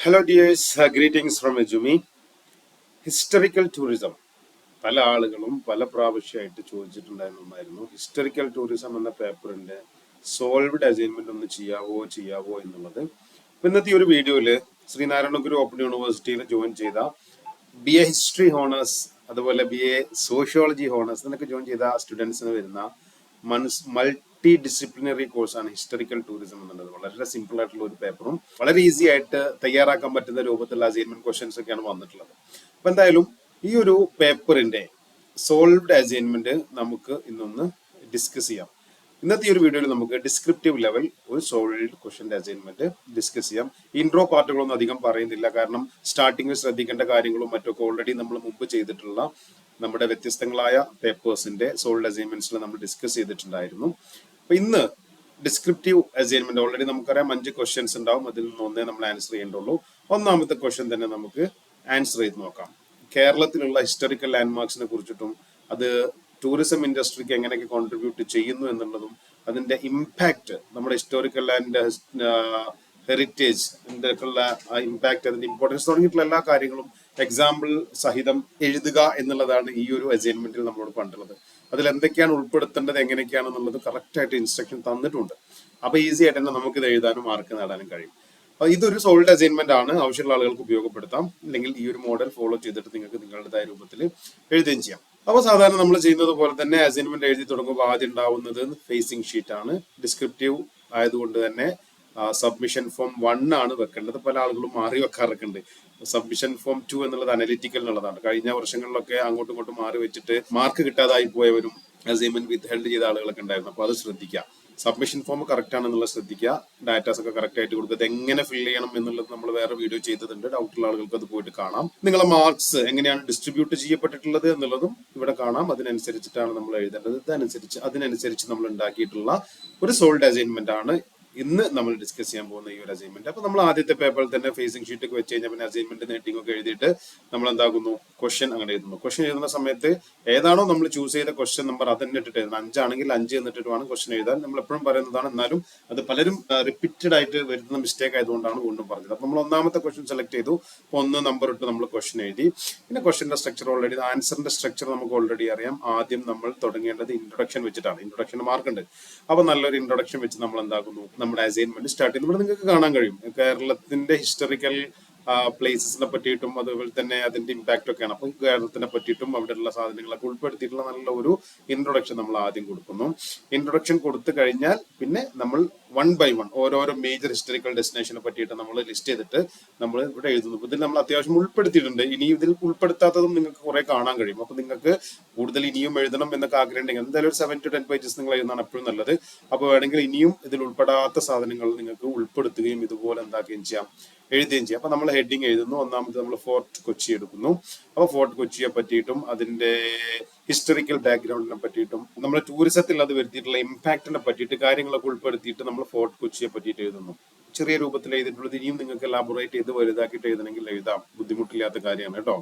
Hello dears greetings from Edumy historical tourism പല ആളുകളും പല പ്രാവശ്യമായിട്ട് ചോദിച്ചിട്ടുണ്ടായിരുന്നായിരുന്നു ഹിസ്റ്ററിക്കൽ ടൂറിസം എന്ന പേപ്പറിന്റെ സോൾവ്ഡ് അസൈൻമെന്റ് ഒന്ന് ചെയ്യാവോ ചെയ്യാവോ എന്നുള്ളത്. ഇന്നത്തെ ഒരു വീഡിയോയിൽ ശ്രീനാരായണ ഗുരു ഓപ്പൺ യൂണിവേഴ്സിറ്റിയിൽ ജോയിൻ ചെയ്ത ബി എ ഹിസ്റ്ററി ഹോണേഴ്സ് അതുപോലെ ബി എ സോഷ്യോളജി ഹോണേഴ്സ് എന്നൊക്കെ ജോയിൻ ചെയ്ത സ്റ്റുഡൻസിന് വരുന്ന മനസ് മൾട്ടി ഡിസിപ്ലിനറി കോഴ്സാണ് ഹിസ്റ്ററിക്കൽ ടൂറിസം എന്നുള്ളത്. വളരെ സിമ്പിൾ ആയിട്ടുള്ള ഒരു പേപ്പറും വളരെ ഈസി ആയിട്ട് തയ്യാറാക്കാൻ പറ്റുന്ന രൂപത്തിലുള്ള അസൈൻമെന്റ് ക്വസ്റ്റ്യൻസ് ഒക്കെയാണ് വന്നിട്ടുള്ളത്. അപ്പൊ എന്തായാലും ഈ ഒരു പേപ്പറിന്റെ സോൾവ്ഡ് അസൈൻമെന്റ് നമുക്ക് ഇന്നൊന്ന് ഡിസ്കസ് ചെയ്യാം. ഇന്നത്തെ ഈ ഒരു വീഡിയോയിൽ നമുക്ക് ഡിസ്ക്രിപ്റ്റീവ് ലെവൽ ഒരു സോൾവ്ഡ് ക്വസ്റ്റന്റെ അസൈൻമെന്റ് ഡിസ്കസ് ചെയ്യാം. ഇൻട്രോ പാർട്ടുകളൊന്നും അധികം പറയുന്നില്ല. കാരണം സ്റ്റാർട്ടിങ്ങിൽ ശ്രദ്ധിക്കേണ്ട കാര്യങ്ങളും മറ്റൊക്കെ ഓൾറെഡി നമ്മൾ മുമ്പ് ചെയ്തിട്ടുള്ള നമ്മുടെ വ്യത്യസ്തങ്ങളായ പേപ്പേഴ്സിന്റെ സോൾഡ് അസൈൻമെന്റ്സിൽ നമ്മൾ ഡിസ്കസ് ചെയ്തിട്ടുണ്ടായിരുന്നു. അപ്പൊ ഇന്ന് ഡിസ്ക്രിപ്റ്റീവ് അസൈൻമെന്റ് ഓൾറെഡി നമുക്കറിയാം. അഞ്ച് ക്വസ്റ്റ്യൻസ് ഉണ്ടാവും. അതിൽ നിന്ന് ഒന്നേ നമ്മൾ ആൻസർ ചെയ്യേണ്ടുള്ളൂ. ഒന്നാമത്തെ ക്വസ്റ്റ്യൻ തന്നെ നമുക്ക് ആൻസർ ചെയ്ത് നോക്കാം. കേരളത്തിലുള്ള ഹിസ്റ്റോറിക്കൽ ലാൻഡ്മാർക്സിനെ കുറിച്ചിട്ടും അത് ടൂറിസം ഇൻഡസ്ട്രിക്ക് എങ്ങനെയൊക്കെ കോൺട്രിബ്യൂട്ട് ചെയ്യുന്നു എന്നുള്ളതും അതിന്റെ ഇമ്പാക്ട് നമ്മുടെ ഹിസ്റ്റോറിക്കൽ ലാൻഡ് ഹെറിറ്റേജ് ഉള്ള ഇമ്പാക്ട് അതിന്റെ ഇമ്പോർട്ടൻസ് തുടങ്ങിയിട്ടുള്ള എല്ലാ കാര്യങ്ങളും എക്സാമ്പിൾ സഹിതം എഴുതുക എന്നുള്ളതാണ് ഈ ഒരു അസൈൻമെന്റിൽ നമ്മളോട് പണ്ടുള്ളത്. അതിൽ എന്തൊക്കെയാണ് ഉൾപ്പെടുത്തേണ്ടത് എങ്ങനെയൊക്കെയാണെന്നുള്ളത് കറക്റ്റ് ആയിട്ട് ഇൻസ്ട്രക്ഷൻ തന്നിട്ടുണ്ട്. അപ്പൊ ഈസി ആയിട്ട് തന്നെ നമുക്ക് ഇത് എഴുതാനും മാർക്ക് നേടാനും കഴിയും. ഇതൊരു സോൾഡ് അസൈൻമെന്റ് ആണ്. ആവശ്യമുള്ള ആളുകൾക്ക് ഉപയോഗപ്പെടുത്താം. അല്ലെങ്കിൽ ഈ ഒരു മോഡൽ ഫോളോ ചെയ്തിട്ട് നിങ്ങൾക്ക് നിങ്ങളുടേതായ രൂപത്തിൽ എഴുതുകയും ചെയ്യാം. അപ്പൊ സാധാരണ നമ്മൾ ചെയ്യുന്നത് പോലെ തന്നെ അസൈൻമെന്റ് എഴുതി തുടങ്ങുമ്പോൾ ആദ്യം ഉണ്ടാവുന്നത് ഫേസിംഗ് ഷീറ്റ് ആണ്. ഡിസ്ക്രിപ്റ്റീവ് ആയതുകൊണ്ട് തന്നെ സബ്മിഷൻ ഫോം വൺ ആണ് വെക്കേണ്ടത്. പല ആളുകളും മാറി വെക്കാറൊക്കെ ഉണ്ട്. സബ്മിഷൻ ഫോം ടു എന്നുള്ളത് അനലിറ്റിക്കൽ എന്നുള്ളതാണ്. കഴിഞ്ഞ വർഷങ്ങളിലൊക്കെ അങ്ങോട്ടും ഇങ്ങോട്ടും മാറി വെച്ചിട്ട് മാർക്ക് കിട്ടാതായി പോയവരും അസൈൻമെന്റ് വിത്ത് ഹെൽഡ് ചെയ്ത ആളുകളൊക്കെ ഉണ്ടായിരുന്നു. അപ്പൊ അത് ശ്രദ്ധിക്കുക. സബ്മിഷൻ ഫോം കറക്റ്റ് ആണെന്നുള്ളത് ശ്രദ്ധിക്കുക. ഡാറ്റാസ് ഒക്കെ കറക്റ്റ് ആയിട്ട് കൊടുക്കുക. എങ്ങനെ ഫിൽ ചെയ്യണം എന്നുള്ളത് നമ്മൾ വേറെ വീഡിയോ ചെയ്തിട്ടുണ്ട്. ഡൗട്ടുള്ള ആളുകൾക്ക് അത് പോയിട്ട് കാണാം. നിങ്ങളെ മാർക്സ് എങ്ങനെയാണ് ഡിസ്ട്രിബ്യൂട്ട് ചെയ്യപ്പെട്ടിട്ടുള്ളത് എന്നുള്ളതും ഇവിടെ കാണാം. അതിനനുസരിച്ചിട്ടാണ് നമ്മൾ എഴുതേണ്ടത്. ഇതനുസരിച്ച് അതിനനുസരിച്ച് നമ്മൾ ഉണ്ടാക്കിയിട്ടുള്ള ഒരു സോൾഡ് അസൈൻമെന്റ് ആണ് ഇന്ന് നമ്മൾ ഡിസ്കസ് ചെയ്യാൻ പോകുന്ന ഈ ഒരു അസൈൻമെന്റ് അപ്പൊ നമ്മൾ ആദ്യത്തെ പേപ്പറിൽ തന്നെ ഫേസിംഗ് ഷീറ്റ് ഒക്കെ വെച്ച് കഴിഞ്ഞാൽ പിന്നെ അസൈൻമെന്റ് ഹെഡിംഗ് ഒക്കെ എഴുതിയിട്ട് നമ്മൾ എന്താകുന്നു? ക്വസ്റ്റ്യൻ അങ്ങനെ എഴുതുന്നു. ക്വസ്റ്റ്യൻ എഴുതുന്ന സമയത്ത് ഏതാണോ നമ്മൾ ചൂസ് ചെയ്ത ക്വസ്റ്റ്യൻ നമ്പർ അതന്നെ ഇട്ടിട്ട് എഴുതണം. അഞ്ചാണെങ്കിൽ അഞ്ച് എന്നിട്ടിട്ട് വേണം ക്വസ്റ്റ്യൻ എഴുതാൻ. നമ്മൾ എപ്പോഴും പറയുന്നതാണ് എന്നാലും അത് പലരും റിപ്പീറ്റഡ് ആയിട്ട് വരുന്ന മിസ്റ്റേക്ക് ആയതുകൊണ്ടാണ് വീണ്ടും പറഞ്ഞത്. അപ്പൊ നമ്മൾ ഒന്നാമത്തെ ക്വസ്റ്റ്യൻ സെലക്ട് ചെയ്തു. ഒന്ന് നമ്പർ ഇട്ട് നമ്മൾ ക്വസ്റ്റ്യൻ എഴുതി. പിന്നെ ക്വസ്റ്റ്യന്റെ സ്ട്രക്ചർ ഓൾറെഡി ആൻസറിന്റെ സ്ട്രക്ചർ നമുക്ക് ഓൾറെഡി അറിയാം. ആദ്യം നമ്മൾ തുടങ്ങേണ്ടത് ഇൻട്രൊഡക്ഷൻ വെച്ചിട്ടാണ്. ഇൻട്രൊഡക്ഷൻ മാർക്ക് ഉണ്ട്. അപ്പൊ നല്ലൊരു ഇൻട്രൊഡക്ഷൻ വെച്ച് നമ്മൾ എന്താക്കുന്നു നമ്മുടെ അസൈൻമെന്റ് സ്റ്റാർട്ട് ചെയ്യുന്നത് ഇവിടെ നിങ്ങൾക്ക് കാണാൻ കഴിയും. കേരളത്തിന്റെ ഹിസ്റ്ററിക്കൽ പ്ലേസസിനെ പറ്റിയിട്ടും അതുപോലെ തന്നെ അതിന്റെ ഇമ്പാക്റ്റ് ഒക്കെയാണ്. അപ്പൊ കേരളത്തിനെ പറ്റിയിട്ടും അവിടെയുള്ള സാധനങ്ങളൊക്കെ ഉൾപ്പെടുത്തിയിട്ടുള്ള നല്ല ഒരു ഇൻട്രൊഡക്ഷൻ നമ്മൾ ആദ്യം കൊടുക്കുന്നു. ഇൻട്രൊഡക്ഷൻ കൊടുത്തു കഴിഞ്ഞാൽ പിന്നെ നമ്മൾ വൺ ബൈ വൺ ഓരോരോ മേജർ ഹിസ്റ്റോറിക്കൽ ഡെസ്റ്റിനേഷനെ പറ്റിയിട്ട് നമ്മൾ ലിസ്റ്റ് ചെയ്തിട്ട് നമ്മൾ ഇവിടെ എഴുതുന്നു. ഇതിൽ നമ്മൾ അത്യാവശ്യം ഉൾപ്പെടുത്തിയിട്ടുണ്ട്. ഇനി ഇതിൽ ഉൾപ്പെടുത്താത്തതും നിങ്ങൾക്ക് കുറെ കാണാൻ കഴിയും. അപ്പൊ നിങ്ങൾക്ക് കൂടുതൽ ഇനിയും എഴുതണം എന്നൊക്കെ ആഗ്രഹം ഉണ്ടെങ്കിൽ എന്തായാലും ഒരു സെവൻ ടു ടെൻ പേജസ് നിങ്ങൾ എഴുതുന്നതാണ് എപ്പോഴും നല്ലത്. അപ്പോൾ വേണമെങ്കിൽ ഇനിയും ഇതിൽ ഉൾപ്പെടാത്ത സാധനങ്ങൾ നിങ്ങൾക്ക് ഉൾപ്പെടുത്തുകയും ഇതുപോലെ എന്താക്കുകയും ചെയ്യാം എഴുതുകയും ചെയ്യാം. അപ്പൊ നമ്മൾ ഹെഡിങ് എഴുതുന്നു. ഒന്നാമത് നമ്മൾ ഫോർട്ട് കൊച്ചി എടുക്കുന്നു. അപ്പൊ ഫോർട്ട് കൊച്ചിയെ പറ്റിയിട്ടും അതിന്റെ ഹിസ്റ്ററിക്കൽ ബാക്ക്ഗ്രൗണ്ടിനെ പറ്റിയിട്ടും നമ്മുടെ ടൂറിസത്തിൽ അത് വരുത്തിയിട്ടുള്ള ഇമ്പാക്റ്റിനെ പറ്റിയിട്ട് കാര്യങ്ങളൊക്കെ ഉൾപ്പെടുത്തിയിട്ട് നമ്മൾ ഫോർട്ട് കൊച്ചിയെ പറ്റിയിട്ട് എഴുതുന്നു. ചെറിയ രൂപത്തിൽ എഴുതിയിട്ടുള്ളത് ഇനിയും നിങ്ങൾക്ക് എലാബറേറ്റ് ചെയ്ത് വലുതാക്കിയിട്ട് എഴുതണമെങ്കിൽ എഴുതാം. ബുദ്ധിമുട്ടില്ലാത്ത കാര്യമാണ് കേട്ടോ.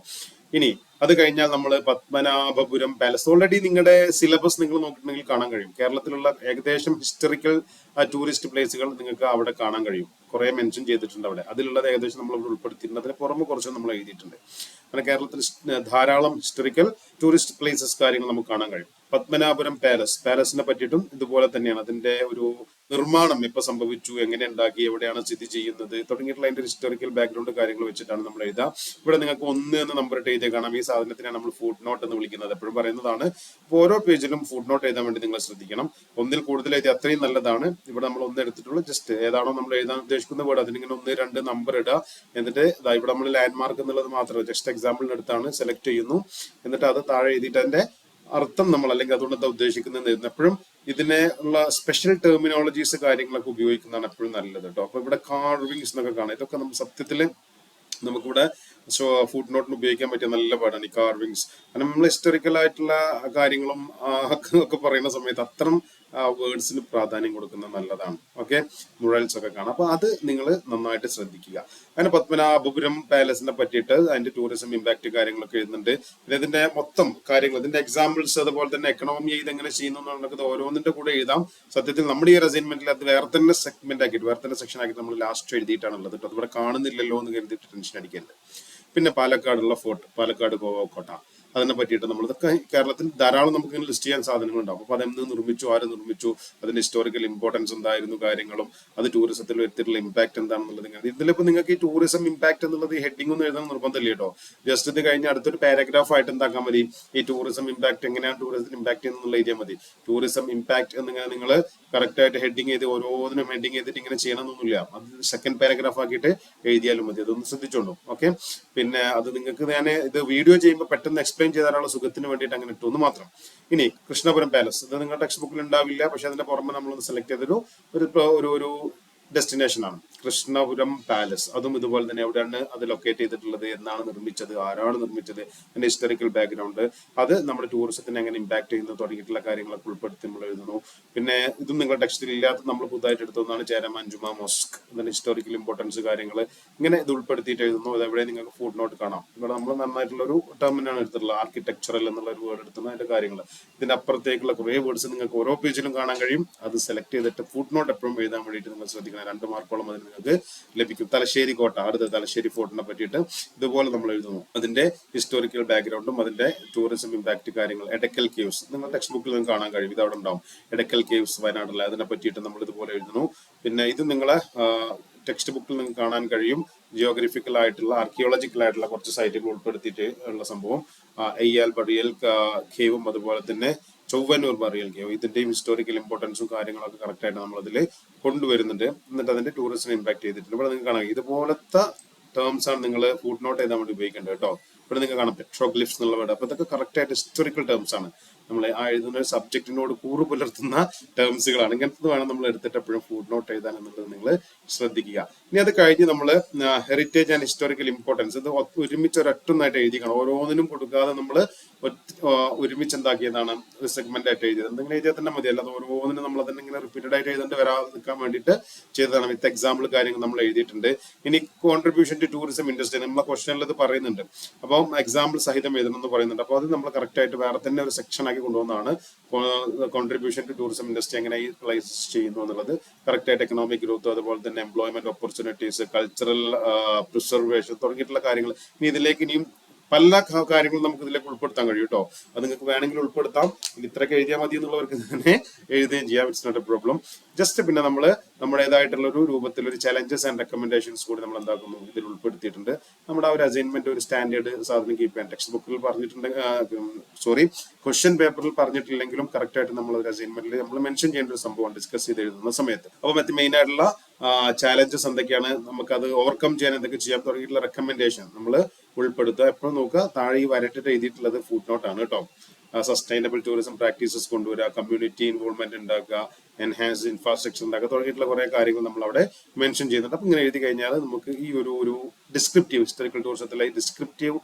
ഇനി അത് കഴിഞ്ഞാൽ നമ്മൾ പത്മനാഭപുരം പാലസ് ഓൾറെഡി നിങ്ങളുടെ സിലബസ് നിങ്ങൾ നോക്കിയിട്ടുണ്ടെങ്കിൽ കാണാൻ കഴിയും. കേരളത്തിലുള്ള ഏകദേശം ഹിസ്റ്റോറിക്കൽ ടൂറിസ്റ്റ് പ്ലേസുകൾ നിങ്ങൾക്ക് അവിടെ കാണാൻ കഴിയും. കുറെ മെൻഷൻ ചെയ്തിട്ടുണ്ട് അവിടെ. അതിലുള്ളത് ഏകദേശം നമ്മൾ ഇവിടെ ഉൾപ്പെടുത്തിയിട്ടുണ്ട്. അതിന് പുറമെ കുറച്ച് നമ്മൾ എഴുതിയിട്ടുണ്ട്. അങ്ങനെ കേരളത്തിൽ ധാരാളം ഹിസ്റ്റോറിക്കൽ ടൂറിസ്റ്റ് പ്ലേസസ് കാര്യങ്ങൾ നമുക്ക് കാണാൻ കഴിയും. പത്മനാപുരം പാലസ്. പാലസിനെ പറ്റിയിട്ടും ഇതുപോലെ തന്നെയാണ്. അതിന്റെ ഒരു നിർമ്മാണം എപ്പോൾ സംഭവിച്ചു എങ്ങനെ ഉണ്ടാക്കി എവിടെയാണ് സ്ഥിതി ചെയ്യുന്നത് തുടങ്ങിയിട്ടുള്ള അതിന്റെ ഹിസ്റ്റോറിക്കൽ ബാക്ക്ഗ്രൗണ്ട് കാര്യങ്ങൾ വെച്ചിട്ടാണ് നമ്മൾ എഴുതുക. ഇവിടെ നിങ്ങൾക്ക് ഒന്ന് എന്ന് നമ്പർ ഇട്ട് എഴുതിയ കാണാം. ഈ സാധനത്തിനാണ് നമ്മൾ ഫുഡ് നോട്ട് എന്ന് വിളിക്കുന്നത്. എപ്പോഴും പറയുന്നതാണ് ഓരോ പേജിലും ഫുഡ് നോട്ട് എഴുതാൻ വേണ്ടി നിങ്ങൾ ശ്രദ്ധിക്കണം. ഒന്നിൽ കൂടുതൽ എഴുതി അത്രയും നല്ലതാണ്. ഇവിടെ നമ്മൾ ഒന്ന് എടുത്തിട്ടുള്ളൂ. ജസ്റ്റ് ഏതാണോ നമ്മൾ എഴുതാൻ ഉദ്ദേശിക്കുന്ന വേർഡ് അതിനിങ്ങനെ ഒന്ന് രണ്ട് നമ്പർ ഇടുക. എന്നിട്ട് ഇവിടെ നമ്മൾ ലാൻഡ് മാർക്ക് എന്നുള്ളത് മാത്രമേ ജസ്റ്റ് എക്സാമ്പിളിന് എടുത്താണ് സെലക്ട് ചെയ്യുന്നു. എന്നിട്ട് അത് താഴെ എഴുതിയിട്ട് അതിന്റെ അർത്ഥം നമ്മൾ അല്ലെങ്കിൽ അതുകൊണ്ട് എന്താ ഉദ്ദേശിക്കുന്നത് എപ്പോഴും ഇതിനെ ഉള്ള സ്പെഷ്യൽ ടെർമിനോളജീസ് കാര്യങ്ങളൊക്കെ ഉപയോഗിക്കുന്നതാണ് എപ്പോഴും നല്ലത് കേട്ടോ. അപ്പൊ ഇവിടെ കാർവിങ്സ് എന്നൊക്കെ കാണാം. ഇതൊക്കെ നമ്മൾ സത്യത്തിൽ നമുക്കിവിടെ ഫുഡ് നോട്ടിന് ഉപയോഗിക്കാൻ പറ്റിയ നല്ല പാടാണ് ഈ കാർവിങ്സ് കാരണം നമ്മൾ ഹിസ്റ്റോറിക്കൽ ആയിട്ടുള്ള കാര്യങ്ങളും ഒക്കെ പറയുന്ന സമയത്ത് അത്തരം വേർഡ്സിന് പ്രാധാന്യം കൊടുക്കുന്നത് നല്ലതാണ്. ഓക്കെ മുഴൽസ് ഒക്കെ കാണാം. അപ്പൊ അത് നിങ്ങൾ നന്നായിട്ട് ശ്രദ്ധിക്കുക. അങ്ങനെ പത്മനാഭപുരം പാലസിനെ പറ്റിയിട്ട് അതിന്റെ ടൂറിസം ഇമ്പാക്ട് കാര്യങ്ങളൊക്കെ എഴുതുന്നുണ്ട്. പിന്നെ ഇതിന്റെ മൊത്തം കാര്യങ്ങൾ ഇതിന്റെ എക്സാമ്പിൾസ് അതുപോലെ തന്നെ എക്കണോമി ഇത് എങ്ങനെ ചെയ്യുന്നു എന്നുള്ളത് ഓരോന്നിന്റെ കൂടെ എഴുതാം. സത്യത്തിൽ നമ്മുടെ ഈ അസൈൻമെന്റിൽ അത് വേറെ തന്നെ സെഗ്മെന്റ് ആക്കിയിട്ട് വേറെ തന്നെ സെക്ഷൻ ആക്കിയിട്ട് നമ്മൾ ലാസ്റ്റ് എഴുതിയിട്ടാണുള്ളത് കേട്ടോ. അതിവിടെ കാണുന്നില്ലല്ലോ എന്ന് കരുതിയിട്ട് ടെൻഷൻ അടിക്കരുത്. പിന്നെ പാലക്കാടുള്ള ഫോർട്ട് പാലക്കാട് ഗോവ കോട്ട. അതിനെ പറ്റിയിട്ട് നമ്മൾ ഇതൊക്കെ കേരളത്തിൽ ധാരാളം നമുക്ക് ഇങ്ങനെ ലിസ്റ്റ് ചെയ്യാൻ സാധനങ്ങളുണ്ടാവും. അപ്പൊ അതെന്ന് നിർമ്മിച്ചു ആര് നിർമ്മിച്ചു അതിന്റെ ഹിസ്റ്റോറിക്കൽ ഇമ്പോർട്ടൻസ് എന്തായിരുന്നു കാര്യങ്ങളും അത് ടൂറിസത്തിൽ വരുത്തിയിട്ടുള്ള ഇമ്പാക്ട് എന്താണെന്നുള്ളത് ഇങ്ങനെ. ഇതിലിപ്പോ നിങ്ങൾക്ക് ഈ ടൂറിസം ഇമ്പാക്ട് എന്നുള്ളത് ഈ ഹെഡിങ് ഒന്നും എഴുതാൻ നിർബന്ധമില്ല കേട്ടോ. ജസ്റ്റ് ഇത് കഴിഞ്ഞ് അടുത്തൊരു പാരഗ്രാഫ് ആയിട്ട് എന്താക്കാൻ മതി. ഈ ടൂറിസം ഇമ്പാക്ട് എങ്ങനെയാണ് ടൂറിസം ഇമ്പാക്ട് ചെയ്യുന്നുള്ള ഏരിയ മതി. ടൂറിസം ഇമ്പാക്ട് എന്നിങ്ങനെ നിങ്ങൾ കറക്റ്റ് ആയിട്ട് ഹെഡിങ് ചെയ്ത് ഓരോന്നിനും ഹെഡിങ് ചെയ്തിട്ട് ഇങ്ങനെ ചെയ്യണമെന്നൊന്നുമില്ല. അത് സെക്കൻഡ് പാരഗ്രാഫ് ആക്കിയിട്ട് എഴുതിയാലും മതി. അതൊന്ന് ശ്രദ്ധിച്ചോളൂ. ഓക്കെ പിന്നെ അത് നിങ്ങൾക്ക് ഞാൻ ഇത് വീഡിയോ ചെയ്യുമ്പോൾ പെട്ടെന്ന് എക്സ്പ്ലെയിൻ ചെയ്ത് ചെയ്താലുള്ള സുഖത്തിന് വേണ്ടിയിട്ട് അങ്ങനെ ഇട്ടു എന്ന് മാത്രം. ഇനി കൃഷ്ണപുരം പാലസ് ഇത് നിങ്ങളുടെ ടെക്സ്റ്റ് ബുക്കിൽ ഉണ്ടാവില്ല പക്ഷെ അതിന്റെ പുറമെ നമ്മളൊന്ന് സെലക്ട് ചെയ്തൊരു ഒരു ഒരു ഡെസ്റ്റിനേഷൻ ആണ്. കൃഷ്ണപുരം പാലസ് അതും ഇതുപോലെ തന്നെ എവിടെയാണ് അത് ലൊക്കേറ്റ് ചെയ്തിട്ടുള്ളത്? എന്നാണ് നിർമ്മിച്ചത്. ആരാണ് നിർമ്മിച്ചത്? അതിന്റെ ഹിസ്റ്ററിക്കൽ ബാക്ക്ഗ്രൗണ്ട് അത് നമ്മുടെ ടൂറിസത്തിന് എങ്ങനെ ഇമ്പാക്ട് ചെയ്യുന്നു തുടങ്ങിയിട്ടുള്ള കാര്യങ്ങളൊക്കെ ഉൾപ്പെടുത്തി നമ്മൾ എഴുതുന്നു. പിന്നെ ഇതും നിങ്ങളുടെ ടെക്സ്റ്റിൽ ഇല്ലാത്ത നമ്മൾ പുതുതായിട്ട് എടുത്തതാണ് ചേരമാൻ ജുമാ മോസ്ക് അതിന്റെ ഹിസ്റ്റോറിക്കൽ ഇമ്പോർട്ടൻസ് കാര്യങ്ങൾ ഇങ്ങനെ ഇത് ഉൾപ്പെടുത്തിയിട്ട് എഴുതുന്നു. അത് എവിടെ നിങ്ങൾക്ക് ഫുഡ് നോട്ട് കാണാം. ഇവിടെ നമ്മൾ നന്നായിട്ടുള്ള ഒരു ടേമിനാണ് എടുത്തിട്ടുള്ളത്. ആർക്കിടെക്ചറൽ എന്നുള്ള ഒരു വേർഡ് എടുത്തുന്ന അതിന്റെ കാര്യങ്ങൾ ഇതിന്റെ അപ്പുറത്തേക്കുള്ള കുറേ വേർഡ്സ് നിങ്ങൾക്ക് ഓരോ പേജിലും കാണാൻ കഴിയും. അത് സെലക്ട് ചെയ്തിട്ട് ഫുഡ് നോട്ട് എപ്പോഴും എഴുതാൻ വേണ്ടിയിട്ട് നിങ്ങൾ ശ്രദ്ധിക്കണം. രണ്ട് മാർക്കോളം അതിന് നിങ്ങൾക്ക് ലഭിക്കും. തലശ്ശേരി കോട്ട അടുത്ത തലശ്ശേരി ഫോർട്ടിനെ പറ്റിയിട്ട് ഇതുപോലെ നമ്മൾ എഴുതുന്നു. അതിന്റെ ഹിസ്റ്റോറിക്കൽ ബാക്ക്ഗ്രൗണ്ടും അതിന്റെ ടൂറിസം ഇമ്പാക്ട് കാര്യങ്ങൾ എടക്കൽ കേവ്സ് നിങ്ങൾ ടെക്സ്റ്റ് ബുക്കിൽ നിങ്ങൾക്ക് കാണാൻ കഴിയും. ഇത് അവിടെ ഉണ്ടാവും. എടക്കൽ കേവ്സ് വയനാട്ടിലെ അതിനെ പറ്റിയിട്ട് നമ്മൾ ഇതുപോലെ എഴുതുന്നു. പിന്നെ ഇത് നിങ്ങളെ ടെക്സ്റ്റ് ബുക്കിൽ നിങ്ങൾക്ക് കാണാൻ കഴിയും. ജിയോഗ്രഫിക്കൽ ആയിട്ടുള്ള ആർക്കിയോളജിക്കൽ ആയിട്ടുള്ള കുറച്ച് സൈറ്റുകൾ ഉൾപ്പെടുത്തിയിട്ട് ഉള്ള സംഭവം. അയ്യാൽ പടിയൽ കേവും അതുപോലെ തന്നെ ചൊവ്വന്നൂർ മറിയൽ കേവ് ഇതിന്റെയും ഹിസ്റ്റോറിക്കൽ ഇമ്പോർട്ടൻസും കാര്യങ്ങളൊക്കെ കറക്റ്റ് ആയിട്ട് നമ്മൾ അതിൽ കൊണ്ടുവരുന്നുണ്ട്. എന്നിട്ട് അതിന്റെ ടൂറിസ്റ്റിനെ ഇമ്പാക്ട് ചെയ്തിട്ടുണ്ട്. ഇവിടെ നിങ്ങൾക്ക് കാണാം. ഇതുപോലത്തെ ടേംസ് ആണ് നിങ്ങൾ ഫുഡ് നോട്ട് ചെയ്താൽ വേണ്ടി ഉപയോഗിക്കേണ്ടത് കേട്ടോ. ഇവിടെ നിങ്ങൾക്ക് കാണാം പെട്രോഗ്ലിഫ്സ് എന്നുള്ള വേർഡ്. അപ്പൊ ഇതൊക്കെ കറക്റ്റ് ആയിട്ട് ഹിസ്റ്റോറിക്കൽ ടേംസ് ആണ്. നമ്മൾ ആ എഴുതുന്ന ഒരു സബ്ജക്റ്റിനോട് കൂറു പുലർത്തുന്ന ടേംസുകളാണ് ഇങ്ങനത്തെ വേണം നമ്മൾ എടുത്തിട്ട് എപ്പോഴും ഫുഡ് നോട്ട് എഴുതാൻ എന്നുള്ളത് നിങ്ങൾ ശ്രദ്ധിക്കുക. ഇനി അത് കഴിഞ്ഞ് നമ്മൾ ഹെറിറ്റേജ് ആൻഡ് ഹിസ്റ്റോറിക്കൽ ഇമ്പോർട്ടൻസ് ഇത് ഒരുമിച്ച് ഒരൊറ്റൊന്നായിട്ട് എഴുതിക്കണം. ഓരോന്നിനും കൊടുക്കാതെ നമ്മൾ ഒരുമിച്ച് എന്താക്കിയതാണ് ഒരു സെഗ്മെന്റ് ആയിട്ട് എഴുതിയത്. എന്തെങ്കിലും എഴുതിയാൽ തന്നെ മതി. അല്ലാതെ ഓരോന്നിനും നമ്മൾ തന്നെ ഇങ്ങനെ റിപ്പീറ്റഡ് ആയിട്ട് എഴുതേണ്ടി വരാതെ നിൽക്കാൻ വേണ്ടിയിട്ട് ചെയ്തതാണ്. വിത്ത് എക്സാമ്പിൾ കാര്യങ്ങൾ നമ്മൾ എഴുതിയിട്ടുണ്ട്. ഇനി കോൺട്രിബ്യൂഷൻ ടു ടൂറിസം ഇൻഡസ്ട്രി നമ്മളെ ക്വസ്റ്റനിൽ ഇത് പറയുന്നുണ്ട്. അപ്പം എക്സാമ്പിൾ സഹിതം എഴുതണം എന്ന് പറയുന്നുണ്ട്. അപ്പോൾ അത് നമ്മൾ കറക്റ്റ് ആയിട്ട് വേറെ തന്നെ ഒരു സെക്ഷൻ ആക്കി കൊണ്ടുവന്നാണ് കോൺട്രിബ്യൂഷൻ ടു ടൂറിസം ഇൻഡസ്ട്രി എങ്ങനെ പ്ലേസ് ചെയ്യുന്നു എന്നുള്ളത്. കറക്റ്റ് ആയിട്ട് എക്കണോമിക് ഗ്രോത്ത് അതുപോലെ തന്നെ എംപ്ലോയ്മെന്റ് ഓപ്പർച്യൂണിറ്റീസ് കൾച്ചറൽ പ്രിസർവേഷൻ തുടങ്ങിയിട്ടുള്ള കാര്യങ്ങൾ. ഇനി ഇതിലേക്ക് ഇനിയും പല കാര്യങ്ങളും നമുക്ക് ഇതിലേക്ക് ഉൾപ്പെടുത്താൻ കഴിയും കേട്ടോ. അത് നിങ്ങൾക്ക് വേണമെങ്കിൽ ഉൾപ്പെടുത്താം. ഇത്രയൊക്കെ എഴുതിയാൽ മതി എന്നുള്ളവർക്ക് തന്നെ എഴുതുകയും ചെയ്യാം. It's not a problem just പിന്നെ നമ്മൾ നമ്മുടേതായിട്ടുള്ള ഒരു രൂപത്തിൽ ഒരു ചലഞ്ചസ് ആൻഡ് റെക്കമെൻഡേഷൻസ് കൂടി നമ്മൾ എന്താക്കുന്നു ഇതിൽ ഉൾപ്പെടുത്തിയിട്ടുണ്ട്. നമ്മുടെ ആ ഒരു അസൈൻമെന്റ് ഒരു സ്റ്റാൻഡേർഡ് സാധനം കീപ്പ് ചെയ്യാൻ. ടെക്സ്റ്റ് ബുക്കിൽ പറഞ്ഞിട്ടുണ്ടെങ്കിൽ സോറി ക്വസ്റ്റ്യൻ പേപ്പറിൽ പറഞ്ഞിട്ടില്ലെങ്കിലും കറക്റ്റ് ആയിട്ട് നമ്മൾ ഒരു അസൈൻമെന്റിൽ നമ്മൾ മെൻഷൻ ചെയ്യേണ്ട ഒരു സംഭവം ഡിസ്കസ് ചെയ്ത് എഴുതുന്ന സമയത്ത്. അപ്പോൾ മറ്റ് മെയിൻ ആയിട്ടുള്ള ചാലഞ്ചസ് എന്തൊക്കെയാണ് അത് ഓവർകം ചെയ്യാൻ എന്തൊക്കെ ചെയ്യാൻ തുടങ്ങിയിട്ടുള്ള റെക്കമെൻഡേഷൻ നമ്മൾ ഉൾപ്പെടുത്തുക. എപ്പോഴും നോക്കുക. താഴെ ഈ വരട്ടിട്ട് എഴുതിയിട്ടുള്ളത് ഫുഡ് നോട്ടാണ് കേട്ടോ സസ്റ്റൈനബിൾ ടൂറിസം പ്രാക്ടീസസ് കൊണ്ടുവരിക കമ്മ്യൂണിറ്റി ഇൻവോൾവ്മെന്റ് ഉണ്ടാക്കുക എൻഹാൻസ് ഇൻഫ്രാസ്ട്രക്ചർ ഉണ്ടാക്കുക തുടങ്ങിയിട്ടുള്ള കുറെ കാര്യങ്ങൾ നമ്മൾ അവിടെ മെൻഷൻ ചെയ്യുന്നുണ്ട്. അപ്പൊ ഇങ്ങനെ എഴുതി കഴിഞ്ഞാൽ നമുക്ക് ഈ ഒരു ഒരു ഡിസ്ക്രിപ്റ്റീവ് ഹിസ്റ്ററിക്കൽ ടൂറിസത്തിലെ ഡിസ്ക്രിപ്റ്റീവ്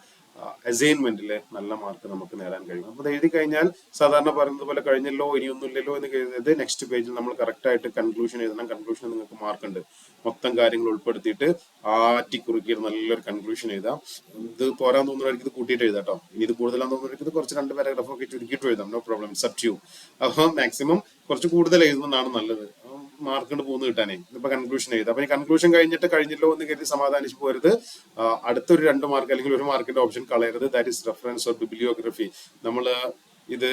അസൈൻമെന്റിൽ നല്ല മാർക്ക് നമുക്ക് നേടാൻ കഴിയും. അപ്പോൾ എഴുതി കഴിഞ്ഞാൽ സാധാരണ പറയുന്നത് പോലെ കഴിഞ്ഞല്ലോ ഇനിയൊന്നുമില്ലല്ലോ എന്ന് കഴിഞ്ഞത് നെക്സ്റ്റ് പേജിൽ നമ്മൾ കറക്റ്റ് ആയിട്ട് കൺക്ലൂഷൻ എഴുതണം. കൺക്ലൂഷൻ നിങ്ങൾക്ക് മാർക്ക് ഉണ്ട് മൊത്തം കാര്യങ്ങൾ ഉൾപ്പെടുത്തിയിട്ട് ആറ്റി കുറുക്കിയിട്ട് നല്ലൊരു കൺക്ലൂഷൻ എഴുതാം. ഇത് പോരാൻ തോന്നുന്നവർക്ക് ഇത് കൂട്ടിയിട്ട് എഴുതാം കേട്ടോ ഇനി ഇത് കൂടുതലാന്ന് തോന്നുന്നവർക്ക് ഇത് കുറച്ച് രണ്ട് പാരഗ്രാഫ് ഒക്കെ ചുരുക്കിയിട്ട് എഴുതാം. നോ പ്രോബ്ലം സബ് യു അപ്പോൾ മാക്സിമം കുറച്ച് കൂടുതൽ എഴുതുന്നതാണ് നല്ലത്. മാർക്ക് കൊണ്ട് പോകുന്നു കിട്ടാനേ. ഇപ്പൊ കൺക്ലൂഷൻ ചെയ്ത് അപ്പൊ ഈ കൺക്ലൂഷൻ കഴിഞ്ഞിട്ട് കഴിഞ്ഞല്ലോ എന്ന് കരുതി സമാധാനിച്ച് പോരുത്. അടുത്തൊരു രണ്ട് മാർക്ക് അല്ലെങ്കിൽ ഒരു മാർക്കിന്റെ ഓപ്ഷൻ കളയരുത്. That is reference or bibliography നമ്മൾ ഇത്